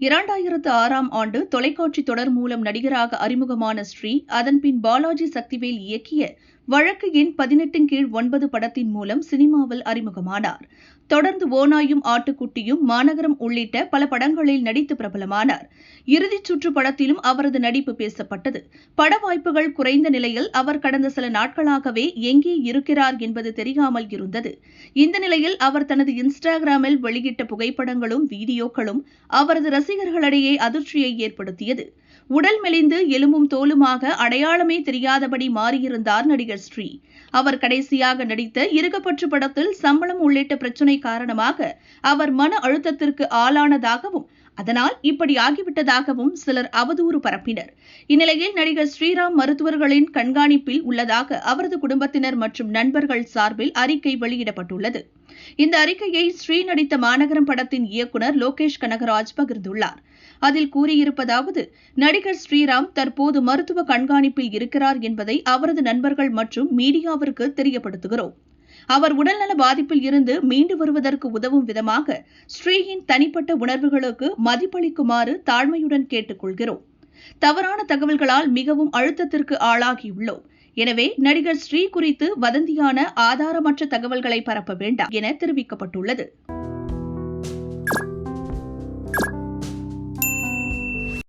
இரண்டாயிரத்து ஆறாம் ஆண்டு தொலைக்காட்சி தொடர் மூலம் நடிகராக அறிமுகமான ஸ்ரீ அதன்பின் பாலாஜி சக்திவேல் இயக்கிய வழக்கு எண் பதினெட்டின் கீழ் ஒன்பது படத்தின் மூலம் சினிமாவில் அறிமுகமானார். தொடர்ந்து ஓனாயும் ஆட்டுக்குட்டியும் மாநகரம் உள்ளிட்ட பல படங்களில் நடித்து பிரபலமானார். இறுதிச் சுற்று படத்திலும் அவரது நடிப்பு பேசப்பட்டது. பட வாய்ப்புகள் குறைந்த நிலையில் அவர் கடந்த சில நாட்களாகவே எங்கே இருக்கிறார் என்பது தெரியாமல் இருந்தது. இந்த நிலையில் அவர் தனது இன்ஸ்டாகிராமில் வெளியிட்ட புகைப்படங்களும் வீடியோக்களும் அவரது ரசிகர்களிடையே அதிர்ச்சியை ஏற்படுத்தியது. உடல் மெலிந்து எலும்பும் தோலுமாக அடையாளமே தெரியாதபடி மாறியிருந்தார் நடிகர் ஸ்ரீ. அவர் கடைசியாக நடித்த இருகப்பற்று படத்தில் சம்பளம் உள்ளிட்ட பிரச்சினை காரணமாக அவர் மன அழுத்தத்திற்கு ஆளானதாகவும் அதனால் இப்படி ஆகிவிட்டதாகவும் சிலர் அவதூறு பரப்பினர். இந்நிலையில் நடிகர் ஸ்ரீராம் மருத்துவர்களின் கண்காணிப்பில் உள்ளதாக அவரது குடும்பத்தினர் மற்றும் நண்பர்கள் சார்பில் அறிக்கை வெளியிடப்பட்டுள்ளது. இந்த அறிக்கையை ஸ்ரீ நடித்த மாநகரம் படத்தின் இயக்குநர் லோகேஷ் கனகராஜ் பகிர்ந்துள்ளார். அதில் கூறியிருப்பதாவது நடிகர் ஸ்ரீராம் தற்போது மருத்துவ கண்காணிப்பில் இருக்கிறார் என்பதை அவரது நண்பர்கள் மற்றும் மீடியாவிற்கு தெரியப்படுத்துகிறோம். அவர் உடல்நல பாதிப்பில் இருந்து மீண்டு வருவதற்கு உதவும் விதமாக ஸ்ரீயின் தனிப்பட்ட உணர்வுகளுக்கு மதிப்பளிக்குமாறு தாழ்மையுடன் கேட்டுக்கொள்கிறோம். தவறான தகவல்களால் மிகவும் அழுத்தத்திற்கு ஆளாகியுள்ளோம். எனவே நடிகர் ஸ்ரீ குறித்து வதந்தியான ஆதாரமற்ற தகவல்களை பரப்ப வேண்டாம் என தெரிவிக்கப்பட்டுள்ளது.